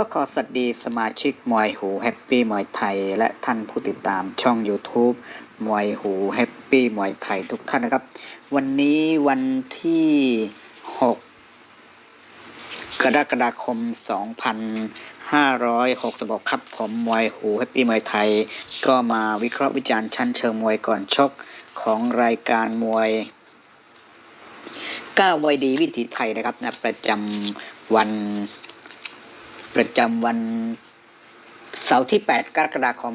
ก็ขอสวัสดีสมาชิกมวยหูแฮปปี้มวยไทย และท่านผู้ติดตามช่อง YouTube มวยหูแฮปปี้มวยไทยทุกท่านนะครับ วันนี้วันที่ 6 กรกฎาคม 2566 ครับ ผมมวยหูแฮปปี้มวยไทย ก็มาวิเคราะห์วิจารณ์ชั้นเชิงมวยก่อนชกของรายการมวยก้าวมวยดีวิถีไทยนะครับนะประจำวัน ประจำวันเสาร์ที่ 8 กรกฎาคม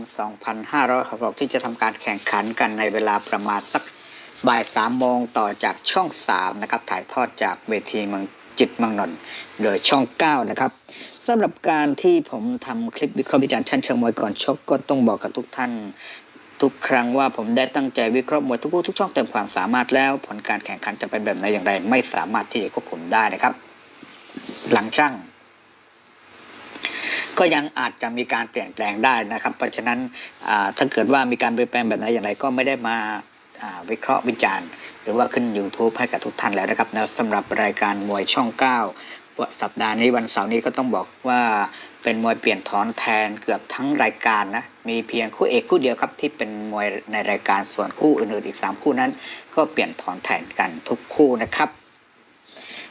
2566ที่จะทำการแข่งขันกันในเวลาประมาณสักบ่าย3โมงต่อจากช่อง3นะครับ ถ่ายทอดจากเวทีเมืองจิตมืองนน์โดยช่อง9นะครับสำหรับการที่ผมทำคลิปวิเคราะห์วิจารณ์ชั้นเชิงมวยก่อนชกก็ต้องบอกกับทุกท่าน ทุกครั้งว่าผมได้ตั้งใจวิเคราะห์มวยทุกคู่ทุกช่องเต็มความสามารถแล้ว ผลการแข่งขันจะเป็นแบบไหนอย่างไร ไม่สามารถที่จะควบคุมได้นะครับ หลังช่าง ก็ยังอาจจะมีการเปลี่ยนแปลงได้นะครับ เพราะฉะนั้นถ้าเกิดว่ามีการเปลี่ยนแปลงแบบไหนอย่างไรก็ไม่ได้มาวิเคราะห์วิจารณ์ หรือว่าขึ้น YouTube ให้กับทุกท่านแล้วนะครับนะสำหรับรายการมวยช่อง 9 สัปดาห์นี้วันเสาร์นี้ก็ต้องบอกว่าเป็นมวยเปลี่ยนถอนแทนเกือบทั้งรายการนะมีเพียงคู่เอกคู่เดียวครับที่เป็นมวยในรายการส่วนคู่อื่นๆอีก 3 คู่นั้น ก็เปลี่ยนถอนแทนกันทุกคู่นะครับ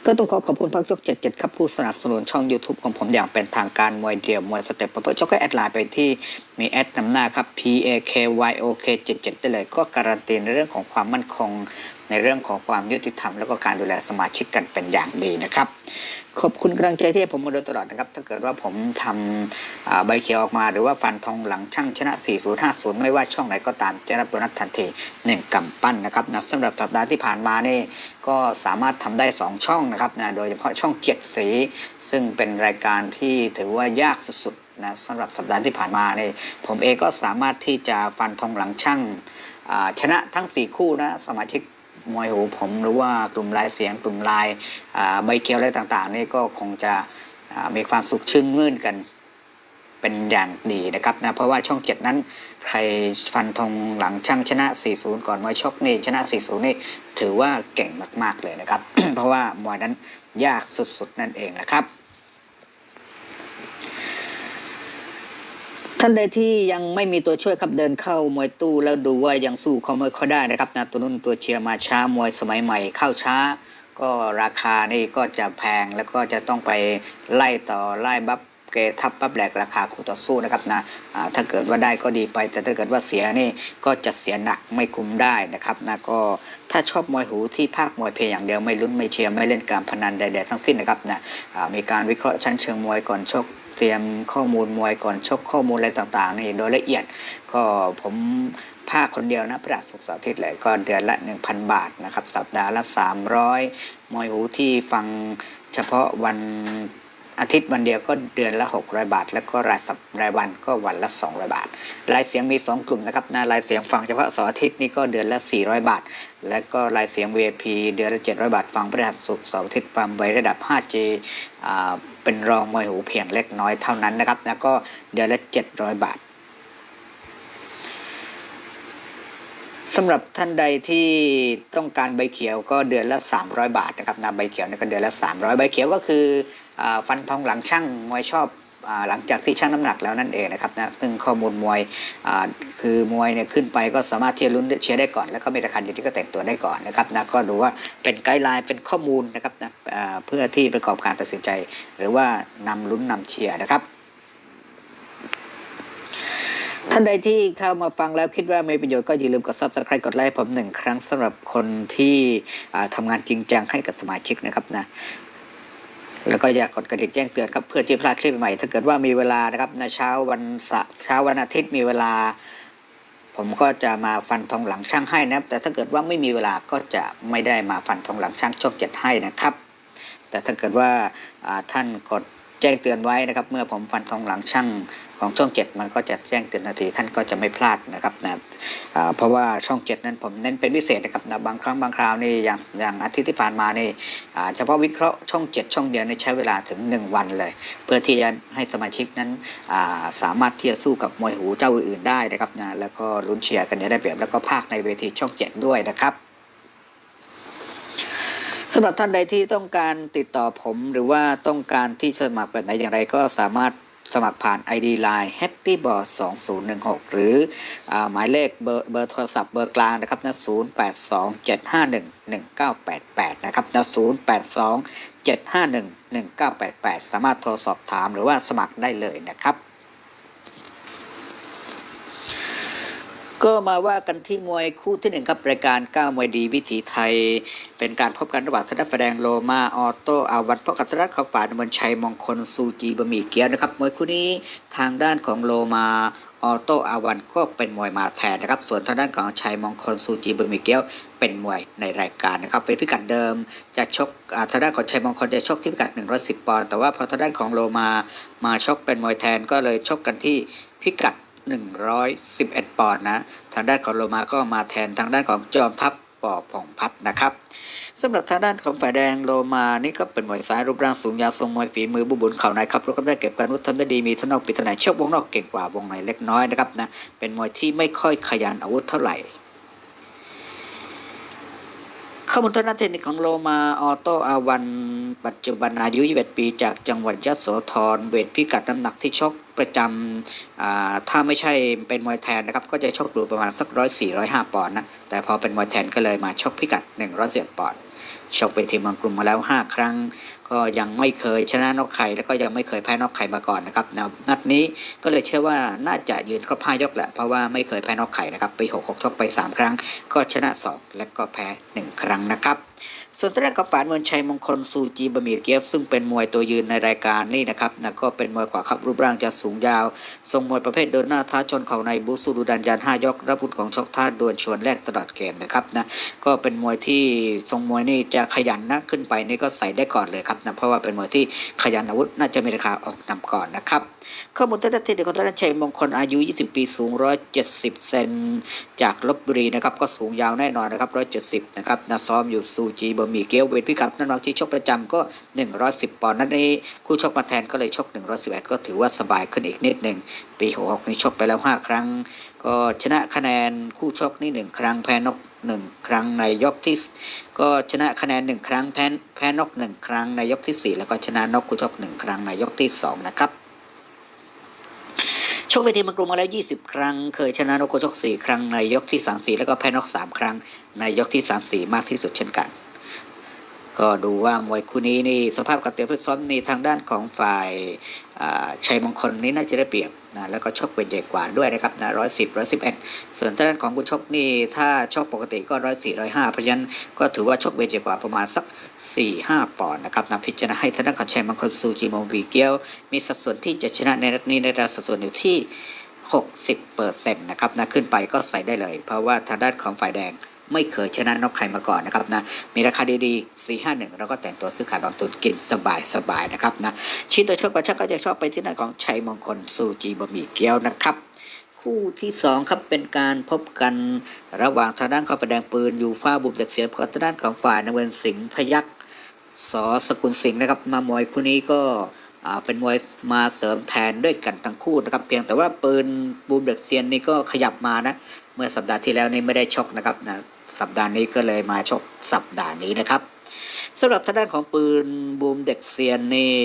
ก็ต้องขอขอบคุณพักยกเจ็ดครับผู้สนับสนุนช่อง YouTube ของผมอย่างเป็นทางการมวยเดียวมวยสเต็ปเพื่อช่องก็แอดไลน์ไปที่มีแอดนำหน้าครับ P A K Y O K 77ได้เลย ก็การันตีในเรื่องของความมั่นคง ในเรื่องของความยุติธรรม แล้วก็การดูแลสมาชิกกันเป็นอย่างดีนะครับ ขอบคุณกำลังใจที่ผมมาโดยตลอดนะครับ ถ้าเกิดว่าผมทำใบเขียวออกมา หรือว่าฟันทองหลังช่างชนะ 4050 ไม่ว่าช่องไหนก็ตามจะรับโบนัสทันทีหนึ่งกำปั้นนะครับนะสำหรับสัปดาห์ที่ผ่านมานี่ก็สามารถทำได้ 2 ช่องนะครับนะโดยเฉพาะช่องเจ็ดสี ซึ่งเป็นรายการที่ถือว่ายากสุด นะสำหรับสัปดาห์ที่ผ่านมาเนี่ยผมเองก็สามารถที่จะฟันธงหลังช่างชนะทั้ง 4 คู่นะสมาชิกมวยหูผมหรือว่ากลุ่มลายเสียงกลุ่มลายใบเกียวอะไรต่างๆนี่ก็คงจะมีความสุขชื่นมื่นกันเป็นอย่างดีนะครับนะเพราะว่าช่องเจ็ดนั้น ใครฟันธงหลังช่างชนะ 40 ก่อนมวยชกนี่ชนะ 40 นี่ถือว่าเก่งมาก ๆ เลยนะครับ เพราะว่ามวยนั้นยากสุด ๆ นั่นเองนะครับ ท่านใดที่ยังไม่มีตัวช่วยครับเดินเข้ามวยตู้แล้วดูว่ายังสู้เขาไม่ค่อยได้นะครับนะตัวนุ่นตัวเชียร์มาช้ามวยสมัยใหม่เข้าช้า ก็ราคานี่ก็จะแพงแล้วก็จะต้องไปไล่ต่อไล่บัฟเกทับบัฟแหลกราคาคู่ต่อสู้นะครับนะถ้าเกิดว่าได้ก็ดีไป แต่ถ้าเกิดว่าเสียนี่ก็จะเสียหนักไม่คุ้มได้นะครับนะก็ถ้าชอบมวยหูที่ภาคมวยเพลงอย่างเดียวไม่ลุ้นไม่เชียร์ไม่เล่นการพนันใดๆทั้งสิ้นนะครับนะมีการวิเคราะห์ชั้นเชิงมวยก่อนชก เตรียมข้อมูลมวยก่อนชกข้อมูลอะไรต่างๆนี่โดยละเอียด ก็ผมภาคคนเดียวนะประหยัดสุขเสาร์อาทิตย์เลยก็เดือนละ 1,000 บาทนะครับสัปดาห์ละ 300 มวยหูที่ฟังเฉพาะวันอาทิตย์วันเดียวก็เดือนละ 600 บาท แล้วก็รายสัปรายวันก็วันละ 200 บาท รายเสียงมี 2 กลุ่มนะครับนะรายเสียงฟังเฉพาะเสาร์อาทิตย์นี่ก็เดือนละ 400 บาท แล้วก็รายเสียง VIP เดือนละ 700 บาท ฟังพฤหัสศุกร์เสาร์อาทิตย์ฟังไว้ระดับ 5G อ่า เป็นรองมวยหูเพียงเล็กน้อยเท่านั้นนะครับ แล้วก็เดือนละ 700 บาทสำหรับท่านใดที่ต้องการใบเขียวก็เดือนละ 300 บาทนะครับนะใบเขียวนี่ก็เดือนละ 300 ใบเขียวก็คืออฟันทองหลังช่างมวยชอบ หลังจากที่ช่งน้ำหนักแล้วนั่นเองนะครับนะซึ่งข้อมูลมวยอ่าคือมวยเนี่ยขึ้นไปก็สามารถที่จะลุ้นเชียร์ได้ก่อน แล้วก็มีราคาเดียวที่ก็แต่งตัวได้ก่อนนะครับนะก็ดูว่าเป็นไกด์ไลน์เป็นข้อมูลนะครับนะอ่าเพื่อที่ประกอบการตัดสินใจ หรือว่านำลุ้นนำเชียร์นะครับท่านใดที่เข้ามาฟังแล้วคิดว่ามีประโยชน์ก็อย่าลืมกด subscribe กดไลค์ผมหนึ่งครั้งสำหรับคนที่อ่าทำงานจริงจังให้กับสมาชิกนะครับนะ แล้วก็อยากกดกระดิ่งแจ้งเตือนครับเพื่อที่พลาดคลิปใหม่ ถ้าเกิดว่ามีเวลานะครับในเช้าวันเสาร์เช้าวันอาทิตย์มีเวลา ผมก็จะมาฟันทองหลังช่างให้นะครับ แต่ถ้าเกิดว่าไม่มีเวลาก็จะไม่ได้มาฟันทองหลังช่างช่องเจ็ดให้นะครับ แต่ถ้าเกิดว่าท่านกด แจ้งเตือนไว้นะครับ เมื่อผมฟันทองหลังช่างของช่องเจ็ดมันก็จะแจ้งเตือนทันทีท่านก็จะไม่พลาดนะครับนะเพราะว่าช่องเจ็ดนั้นผมเน้นเป็นพิเศษนะครับนะบางครั้งบางคราวนี่อย่างอย่างอาทิตย์ที่ผ่านมานี่เฉพาะวิเคราะห์ช่องเจ็ดช่องเดียวนี่ใช้เวลาถึงหนึ่งวันเลย เพื่อที่จะให้สมาชิกนั้นาสามารถที่จะสู้กับมวยหูเจ้าอื่นๆได้นะครับนะแล้วก็ลุ้นเชียร์กันได้เปรียบแล้วก็ภาคในเวทีช่องเจ็ดด้วยนะครับ สำหรับท่านใดที่ต้องการติดต่อผมหรือว่าต้องการที่สมัครแบบไหนอย่างไรก็สามารถสมัครผ่าน ID Line Happy b o a r d 2016 หรืออหมายเลขเบอร์เบอร์โทรศัพท์เบอร์กลางนะครับนะ0827511988 นะครับนะ0827511988 สามารถโทรสอบถามหรือว่าสมัครได้เลยนะครับ ก็มาว่ากันที่มวยคู่ที่หนึ่งครับรายการก้ามวยดีวิถีไทย เป็นการพบกันระหว่างธนดแดงโลมาออโต้อาวันพบกับธนดเขาฝาดมนชัยมงคลซูจีบะหมี่เกี๊ยวนะครับมวยคู่นี้ทางด้านของโลมาออโต้อาวันก็เป็นมวยมาแทนนะครับ ส่วนทางด้านของชัยมงคลซูจีบะหมี่เกี๊ยวเป็นมวยในรายการนะครับ เป็นพิกัดเดิมจะชกทางด้านของชัยมงคลจะชกที่พิกัด 110 ปอนด์แต่ว่าพอทางด้านของโลมามาชกเป็นมวยแทนก็เลยชกกันที่พิกัด 111 ปอนด์นะ ทางด้านของโลมาก็มาแทนทางด้านของจอมทัพปอผ่องพัดนะครับสำหรับทางด้านของฝ่ายแดงโลมานี่ก็เป็นมวยซ้ายรูปร่างสูงยาวทรงมวยฝีมือบุบุญเข่าในครับแล้วก็ได้เก็บการวุฒิทำได้ดีมีทนอกปีทนายชอบวงนอกเก่งกว่าวงในเล็กน้อยนะครับนะเป็นมวยที่ไม่ค่อยขยันอาวุธเท่าไหร่ข้อมูลทางด้านเทคนิคของโลมาออโตอาวัน ปัจจุบันอายุ 21 ปี จากจังหวัดยะโสธรเวทพิกัดน้ำหนักที่ชก ประจำอ่าถ้าไม่ใช่เป็นมวยแทนนะครับก็จะชกดูประมาณสักร้อยสี่ร้อยห้าปอนด์นะแต่พอเป็นมวยแทนก็เลยมาชกพิกัดหนึ่งร้อยเปอนด์ชกเวทีเมืองกรุงมาแล้ว 5 ครั้ง ก็ยังไม่เคยชนะนอกไข่แล้วก็ยังไม่เคยแพ้นอกไข่มาก่อนนะครับนัดนี้ก็เลยเชื่อว่าน่าจะยืนครบห้ายกแหละเพราะว่าไม่เคยแพ้นอกไข่นะครับปี66ชกไป 3 ครั้ง ก็ชนะ 2 และก็แพ้ 1 ครั้งนะครับ ส่วนตัวแรกกับฝานมวลชัยมงคลซูจีบะหมี่เกี๊ยวซึ่งเป็นมวยตัวยืนในรายการนี่นะครับนะก็เป็นมวยขวาครับรูปร่างจะสูงยาว ทรงมวยประเภทเดินหน้าท้าชนเข่าในบูสูดูดันยานห้ายกรับพุทของชกท่าดวลชวนแรกตลอดเกมนะครับนะก็เป็นมวยที่ทรงมวยนี่จะขยันนะขึ้นไปนี่ก็ใส่ได้ก่อนเลยครับนะเพราะว่าเป็นมวยที่ขยันอาวุธน่าจะมีราคาออกนำก่อนนะครับข้อมูลทางด้นเทคนิคของทางด้นชัยมงคลอายุ 20 ปีสูง 170 เซนจากลบบุรีนะครับก็สูงยาวแน่นอนนะครับ 170 นะครับนะซ้อมอยู่ซูจีบะหมี่เกี๊ยวเวทพิกัดน้ำหนักที่ชกประจำก็ 110 ปอนด์นั่นนี้คู่ชกมาแทนก็เลยชก 111 ก็ถือว่าสบายขึ้นอีกนิดหนึ่งปี66นี่ชกไปแล้ว5ครั้ง ก็ชนะคะแนนคู่ชกนี่หนึ่งครั้งแพ้นกหนึ่งครั้งในยกที่ก็ชนะคะแนนหนึ่งครั้งแพ้แพ้นกหนึ่งครั้งในยกที่สี่แล้วก็ชนะนกคู่ชกหนึ่งครั้งในยกที่สองนะครับชกเวทีมากรุงมาแล้ว 20 ครั้ง เคยชนะนกคู่ชก4ครั้งในยกที่ 3 4 แล้วก็แพ้นก 3 ครั้งในยกที่ 3 4 มากที่สุดเช่นกัน ก็ดูว่ามวยคู่นี้นี่สภาพการเตรียมฟิซ้อมนี่ทางด้านของฝ่ายชัยมงคลนี่น่าจะได้เปรียบนะแล้วก็ชกเวทใหญ่กว่าด้วยนะครับนะร้อยสิบร้อยสิบเอ็ดส่วนทางด้านของคุณชกนี่ถ้าชกปกติก็ร้อยสี่ร้อยห้าเพราะฉะนั้นก็ถือว่าชกเวทใหญ่กว่าประมาณสักสี่ห้าปอนด์นะครับนะพิจารณาให้ทางด้านของชัยมงคลซูจิโมบีเกียว มีสัดส่วนที่จะชนะในนัดนี้ในระดับสัดส่วนอยู่ที่ 60เปอร์เซ็นต์นะครับนะขึ้นไปก็ใส่ได้เลย เพราะว่าทางด้านของฝ่ายแดง ไม่เคยชนะนอกใครมาก่อนนะครับนะมีราคาดีๆ 451เราก็แต่งตัวซื้อขายบางตุนกินสบายสบายๆนะครับนะชีตัวชอบประชักก็จะชอบไปที่หน้าของชัยมงคลซูจีบะหมี่เกี๊ยวนะครับคู่ที่สองครับเป็นการพบกันระหว่างทางด้านของฝ่ายแดงปืนอยู่ฟ้าบุบจากเสียงกับทางด้านของฝ่ายนเวนสิงห์พยักสอสกุลสิงห์นะครับมามวยคู่นี้ก็ เป็นมวยมาเสริมแทนด้วยกันทั้งคู่นะครับเพียงแต่ว่าปืนบูมเด็กเซียนนี่ก็ขยับมานะ เมื่อสัปดาห์ที่แล้วนี่ไม่ได้ชกนะครับนะสัปดาห์นี้ก็เลยมาชกสัปดาห์นี้นะครับสำหรับทางด้านของปืนบูมเด็กเซียนนี่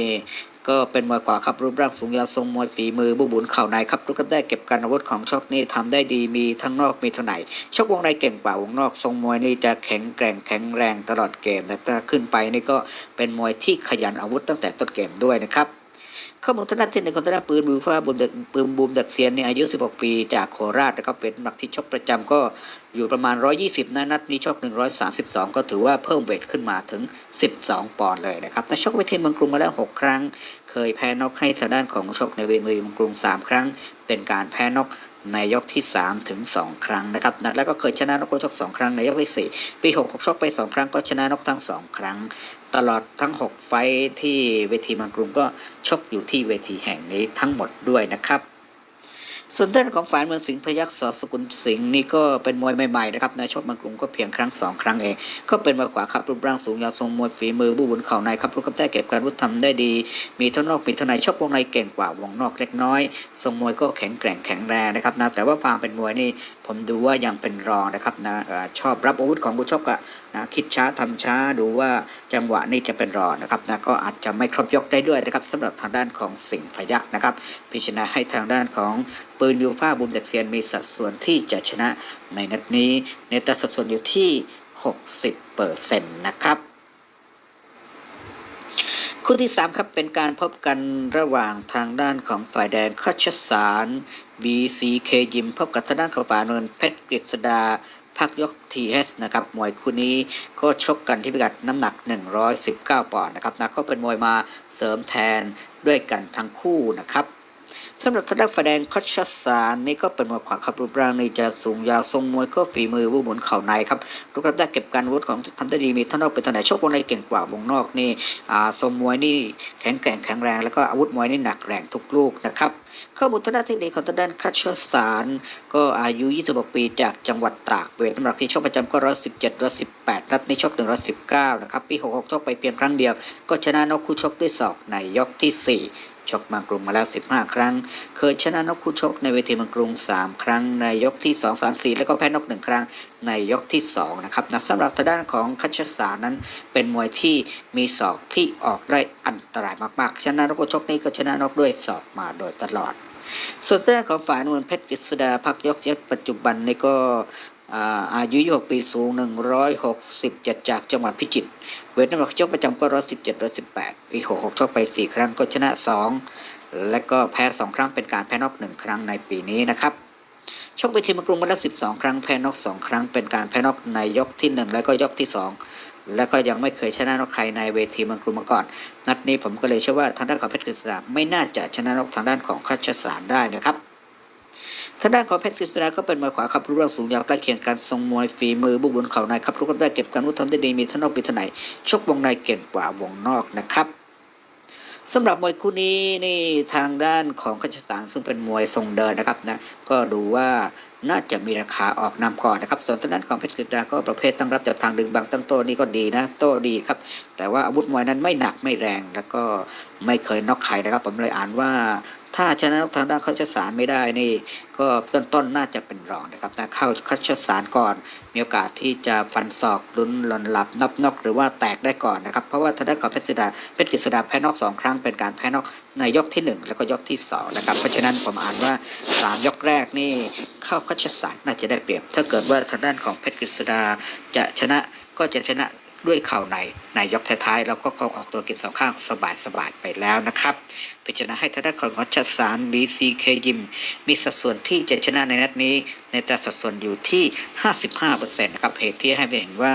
ก็เป็นมวยขวาครับรูปร่างสูงยาวทรงมวยฝีมือบุบุนเข่าในครับลูกกระได้เก็บการอาวุธของชกนี่ทำได้ดีมีทั้งนอกมีทั้งในชกวงในเก่งกว่าวงนอกทรงมวยนี่จะแข็งแกร่งแข็งแรงตลอดเกมแต่ถ้าขึ้นไปนี่ก็เป็นมวยที่ขยันอาวุธตั้งแต่ต้นเกมด้วยนะครับข้อมูลทางด้านเทคนิคของทางด้านปืนบูฟ้าบูมเด็กปืนบูมเด็กเซียนเนี่ยอายุ 16 ปีจากโคราชนะครับเวทน้ำหนักที่ชกประจำก็อยู่ประมาณ 120นะนัดนี้ชก 132 ก็ถือว่าเพิ่มเวทขึ้นมาถึง 12 ปอนด์เลยนะครับแต่ชกเวทีเมืองกรุงมาแล้ว 6 ครั้ง เคยแพ้นอกให้ทางด้านของชกในเวทีมังกรุง 3 ครั้ง เป็นการแพ้นอกในยกที่ 3 ถึง 2 ครั้งนะครับนัดแล้วก็เคยชนะนกชก2ครั้งในยกที่ 4 ปี 66 ชกไป 2 ครั้งก็ชนะนกทั้ง 2 ครั้ง ตลอดทั้ง 6 ไฟที่เวทีมังกรุงก็ชกอยู่ที่เวทีแห่งนี้ทั้งหมดด้วยนะครับ ส่วนด้านของฝ่ายเมืองสิงห์พยักษ์สอสกุลสิงห์นี่ก็เป็นมวยใหม่ๆนะครับในชกมังกรุงก็เพียงครั้งสองครั้งเอง ก็เป็นมวยขวาครับรูปร่างสูงยาวทรงมวยฝีมือบูบุญเข่าในครับรูปกำได้เก็บการวุฒิทำได้ดี มีทั้งนอกมีทั้งในชกวงในเก่งกว่าวงนอกเล็กน้อย ทรงมวยก็แข็งแกร่งแข็งแรงนะครับนะแต่ว่าฟามเป็นมวยนี่ ผมดูว่ายังเป็นรองนะครับนะชอบรับอาวุธของผู้ชกอะนะคิดช้าทำช้าดูว่าจังหวะนี่จะเป็นรองนะครับนะก็อาจจะไม่ครบยกได้ด้วยนะครับสำหรับทางด้านของสิงห์พยักษ์นะครับ พิชนะให้ทางด้านของปืนยูฟ่าบุมเด็กเซียนมีสัดส่วนที่จะชนะในนัดนี้ในแต่สัดส่วนอยู่ที่ 60เปอร์เซ็นต์นะครับ คู่ที่ 3 ครับเป็นการพบกันระหว่างทางด้านของฝ่ายแดงคัชสาร BCK ยิมพบกับทางด้านของฝ่ายนนเพชรกฤษดาพักยก TS นะครับ มวยคู่นี้ก็ชกกันที่พิกัดน้ำหนัก 119 ปอนด์นะครับนะก็เป็นมวยมาเสริมแทนด้วยกันทั้งคู่นะครับ สำหรับทางด้านฝ่ายแดงคอชชสารนี่ก็เป็นมวยขวาครับรูปร่างนี่จะสูงยาวทรงมวยก็ฝีมือวูหมุนเข่าในครับรูปร่างได้เก็บการวุธของทำได้ดีมีท่านนอกเป็นทางไหนโชควงในเก่งกว่าวงนอกนี่อ่าทรงมวยนี่แข็งแกร่งแข็งแรงแล้วก็อาวุธมวยนี่หนักแรงทุกลูกนะครับข้อมูลทางด้านเทคนิคของทางด้านคัชสารก็อายุ 26 ปีจากจังหวัดตากเวทน้ำหนักที่ชกประจำก็ 117 118 นัดในชกถึง119 นะครับ ปี 66 ชกไปเพียงครั้งเดียว ก็ชนะนกคู่ชกด้วยศอกในยกทีสี่4 ชกมากรุงมาแล้ว 15 ครั้ง เคยชนะนกคู่ชกในเวทีมังกรุง 3 ครั้ง ในยกที่ 2 3 4 แล้วก็แพ้นก 1 ครั้งในยกที่ 2 นะครับนะสำหรับทางด้านของคัชสานั้น เป็นมวยที่มีศอกที่ออกได้อันตรายมากๆ ชนะนกคู่ชกนี้ก็ชนะนกด้วยศอกมาโดยตลอดส่วนด้านของฝ่ายนวลเพชรกฤษดาพักยกเย็ดปัจจุบันนี่ก็ อายุ26ปีสูง 167 จากจังหวัดพิจิตร เวทน้ำหนักชกประจำก็ 117 118 ปี 66 ชกไป 4 ครั้งก็ชนะ 2 และก็แพ้ 2 ครั้งเป็นการแพ้นอก 1 ครั้งในปีนี้นะครับ ชกไปทีมกรุงมาแล้ว12 ครั้งแพ้นอก 2 ครั้งเป็นการแพ้นอกในยกที่ 1 แล้วก็ยกที่ 2 แล้วก็ยังไม่เคยชนะนกใครในเวทีเมืองกรุงมาก่อน นัดนี้ผมก็เลยเชื่อว่าทางด้านของเพชรกฤษดาไม่น่าจะชนะนกทางด้านของคัชสารได้นะครับ ทางด้านของเพชรกฤษดาก็เป็นมวยขวาขับรูปร่างสูงยาวใกล้เคียงกันทรงมวยฝีมือบุกบนเข่าในครับรูปร่างได้เก็บการวุฒิทำได้ดีมีทั้งนอกปีทนายชกวงในเก่งกว่าวงนอกนะครับสำหรับมวยคู่นี้นี่ทางด้านของคัชสารซึ่งเป็นมวยทรงเดินนะครับนะก็ดูว่าน่าจะมีราคาออกนำก่อนนะครับ ส่วนทางด้านของเพชรกฤษดาก็ประเภทตั้งรับจากทางดึงบางตั้งโต้นี่ก็ดีนะ โต้ดีครับ แต่ว่าอาวุธมวยนั้นไม่หนักไม่แรงแล้วก็ไม่เคยน็อกใครนะครับ ผมเลยอ่านว่า ถ้าชนะทางด้านเขาชสารไม่ได้นี่ ก็ต้นต้นน่าจะเป็นรองนะครับนะเข้าคัดชสารก่อน มีโอกาสที่จะฟันศอกลุ้นหล่นหลับนับนอกหรือว่าแตกได้ก่อนนะครับ เพราะว่าทางด้านของเพชรศิดาเพชรกฤษดาแพ้นอกสองครั้งเป็นการแพ้นอกในยกที่หนึ่งแล้วก็ยกที่สองนะครับเพราะฉะนั้นผมอ่านว่าสามยกแรกนี่เข้าคัดชสารน่าจะได้เปรียบ ถ้าเกิดว่าทางด้านของเพชรกฤษดาจะชนะก็จะชนะ ด้วยเข่าในในยกท้ายๆแล้วก็คงออกตัวเก็บสองข้างสบายๆไปแล้วนะครับพิจารณาให้ทางด้านของรัชสาร BCK ยิม มีสัดส่วนที่จะชนะในนัดนี้ ในแต่สัดส่วนอยู่ที่ 55%นะครับเหตุที่ให้เห็นว่า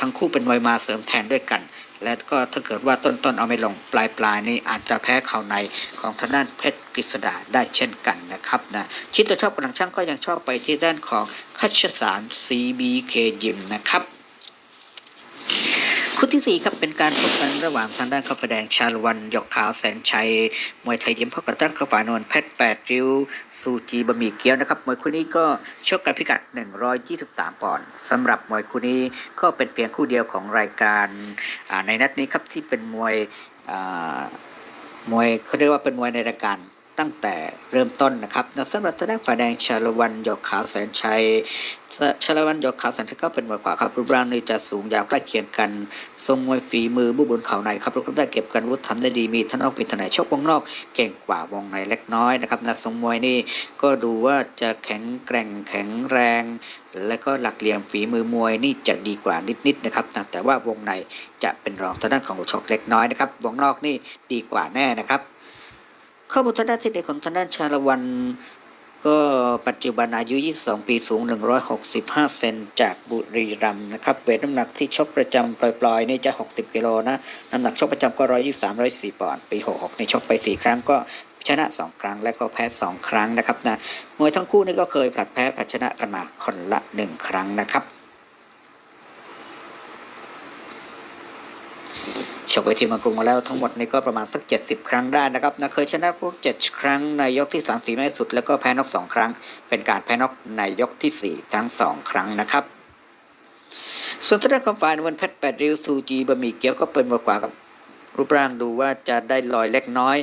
ทั้งคู่เป็นมวยมาเสริมแทนด้วยกันและก็ถ้าเกิดว่าต้นๆเอาไม่ลงปลายปลายๆนี่อาจจะแพ้เข่าในของทางด้านเพชรกฤษดาได้เช่นกันนะครับนะชิดตัวชอบกำลังช่างก็ยังชอบไปที่ด้านของคัชสาร CBK ยิมนะครับ คู่ที่4ครับเป็นการพบกันระหว่างทางด้านข้าวแดงชาลวันหยกขาวแสนชัย มวยไทยยิมพบกับด้านข้าฝานวลเพชรแปดริ้วซูจีบะหมี่เกี๊ยวนะครับมวยคู่นี้ก็ชกกันพิกัด 123 ปอนด์สำหรับมวยคู่นี้ก็เป็นเพียงคู่เดียวของรายการในนัดนี้ครับที่เป็นมวยมวยเขาเรียกว่าเป็นมวยในรายการ ตั้งแต่เริ่มต้นนะครับสำหรับทางด้านฝ่ายแดงชาลวันหยกขาวแสนชัยชาลวันหยกขาวแสนชัยก็เป็นมวยขวาครับรูปร่างนี่จะสูงยาวใกล้เคียงกันทรงมวยฝีมือบุบนเข่าในครับรูปร่างได้เก็บกันอาวุธทำได้ดีมีทั้งนอกเป็นทนายชกวงนอก เก่งกว่าวงในเล็กน้อยนะครับนะทรงมวยนี่ก็ดูว่าจะแข็งแกร่งแข็งแรง และก็หลักเหลี่ยมฝีมือมวยนี่จะดีกว่านิดๆนะครับนะแต่ว่าวงในจะเป็นรองทางด้านของชกเล็กน้อยนะครับวงนอกนี่ดีกว่าแน่นะครับ ข้อมูลทางด้านเทคนิคของทางด้านชาละวัน ก็ปัจจุบันอายุ 22 ปีสูง 165 เซนจากบุรีรัมย์นะครับเวทน้ำหนักที่ชกประจำปล่อยๆนี่จะ 60 กิโลนะ น้ำหนักชกประจำก็ 123 104ปอนด์ปี 66นี่ชกไป 4 ครั้งก็ชนะ 2 ครั้งและก็แพ้ 2 ครั้งนะครับนะมวยทั้งคู่นี่ก็เคยผลัดแพ้ผลัดชนะกันมาคนละ 1 ครั้งนะครับ กเวทีมองกรุงมาแล้วทั้งหมดนี่ก็ประมาณสัก 70 ครั้งได้นะครับนะเคยชนะพวก 7 ครั้งในยกที่3 4ไม่สุด แล้วก็แพ้นอก2ครั้ง เป็นการแพ้นอกในยกทีสี่4 ทั้ง 2 ครั้งนะครับส่วนทางด้านของฝ่ายนวลเพชรแปดริ้วซูจีบะหมี่เกี๊ยวก็เป็นมากกว่ากับรูปร่างดูว่าจะได้ลอยเล็กน้อย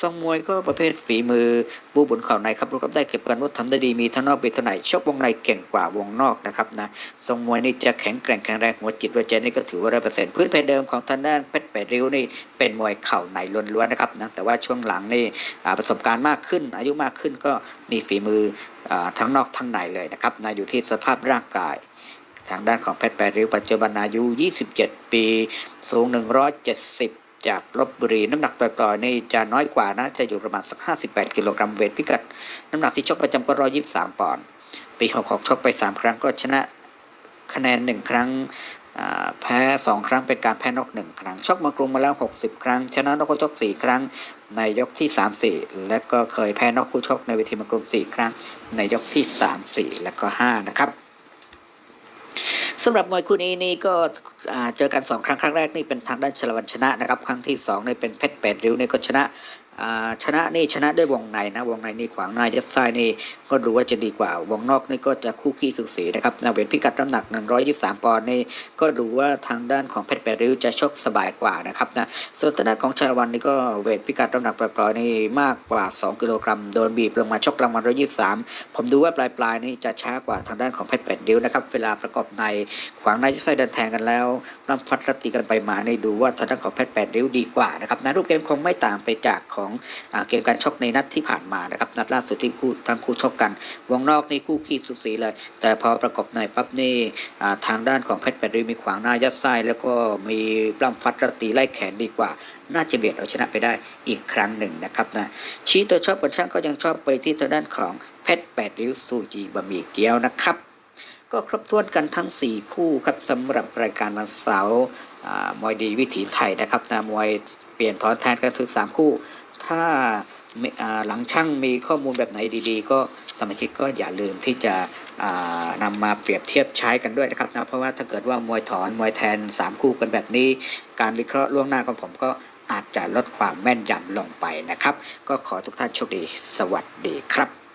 ทรงมวยก็ประเภทฝีมือบูบุญเข่าในครับรู้กับได้เก็บกันว่าทำได้ดีมีทั้งนอกเป็นทั้งในชกวงในเก่งกว่าวงนอกนะครับนะทรงมวยนี่จะแข็งแกร่งแข็งแรงหัวจิตหัวใจนี่ก็ถือว่าร้อยเปอร์เซ็นต์พื้นเพเดิมของทางด้านเพ ชรแปดริ้วนี่เป็นมวยเข่าในล้วนๆนะครับนะแต่ว่าช่วงหลังนี่ประสบการณ์มากขึ้น อายุมากขึ้นก็มีฝีมืออทั้งนอกทั้งในเลยนะครับนะอยู่ที่สภาพร่างกายทางด้านของเพชรแปดริ้วปัจจุบันอายุ 27 ปี สูง 170 จากลบบุรี น้ำหนักปล่อยๆนี่จะน้อยกว่านะ จะอยู่ประมาณสัก 58 กิโลกรัมเวทพิกัด น้ำหนักที่ชกประจำก็ 123 ปอนด์ ปี 66 ชกไป 3 ครั้งก็ชนะคะแนน 1 ครั้ง แพ้ 2 ครั้งเป็นการแพ้นอก 1 ครั้ง ชกมากรุงมาแล้ว 60 ครั้ง ชนะนอกคู่ชก 4 ครั้ง ในยกที่ 3 4 และก็เคยแพ้นอกคู่ชกในเวทีมากรุง 4 ครั้ง ในยกที่ 3 4 และก็ 5 นะครับสำหรับมวยคู่นี้นี่ก็เจอกันสองครั้งครั้งแรกนี่เป็นทางด้านชลวันชนะนะครับ ครั้งที่สองนี่เป็นเพชรแปดริ้วนี่ก็ชนะ ชนะนี่ชนะด้วยวงในนะวงในนี่ขวางหน้ายัดไส้นี่ก็ดูว่าจะดีกว่าวงนอกนี่ก็จะคู่ขี้สุสีนะครับนาเวทพิกัดน้ำหนัก 123 ปอนด์นี่ก็ดูว่าทางด้านของเพชรแปดริ้วจะชกสบายกว่านะครับนะส่วนทางด้านของชลวันนี่ก็เวทพิกัดน้ำหนักปล่อยๆนี่มากกว่า 2 กิโลกรัมโดนบีบลงมาชกรางวัล123 ผมดูว่าปลายๆนี่จะช้ากว่าทางด้านของเพชรแปดริ้วนะครับเวลาประกอบในขวางในจะใส่เดินแทงกันแล้วรำฟัดรตีกันไปมาในดูว่าทางด้านของเพชรแปดริ้วดีกว่านะครับนะรูปเกมคงไม่ต่างไปจากของอาเกมการชกในนัดที่ผ่านมานะครับนัดล่าสุดที่คู่ทั้งคู่ชกกัน วงนอกในคู่ขี้สุดสีเลย แต่พอประกบในปั๊บนี่ทางด้านของเพชรแปดริ้วมีขวางหน้ายัดไส้แล้วก็มีปล้ำฟัดรตีไล่แขนดีกว่า น่าจะเบียดเอาชนะไปได้อีกครั้งหนึ่งนะครับนะชี้ตัวชอบบนช่างก็ยังชอบไปที่ทางด้านของเพชรแปดริ้วซูจีบะหมี่เกี๊ยวนะครับก็ครบถ้วนกันทั้ง 4 คู่ครับสำหรับรายการวันเสาร์มวยดีวิถีไทยนะครับนะมวยเปลี่ยนถอนแทนกันถึง3คู่ ถ้าหลังช่างมีข้อมูลแบบไหนดีๆ ก็สมาชิกก็อย่าลืมที่จะอ่านำมาเปรียบเทียบใช้กันด้วยนะครับนะเพราะว่าถ้าเกิดว่ามวยถอนมวยแทน 3 คู่กันแบบนี้ การวิเคราะห์ล่วงหน้าของผมก็อาจจะลดความแม่นยำลงไปนะครับ ก็ขอทุกท่านโชคดี สวัสดีครับ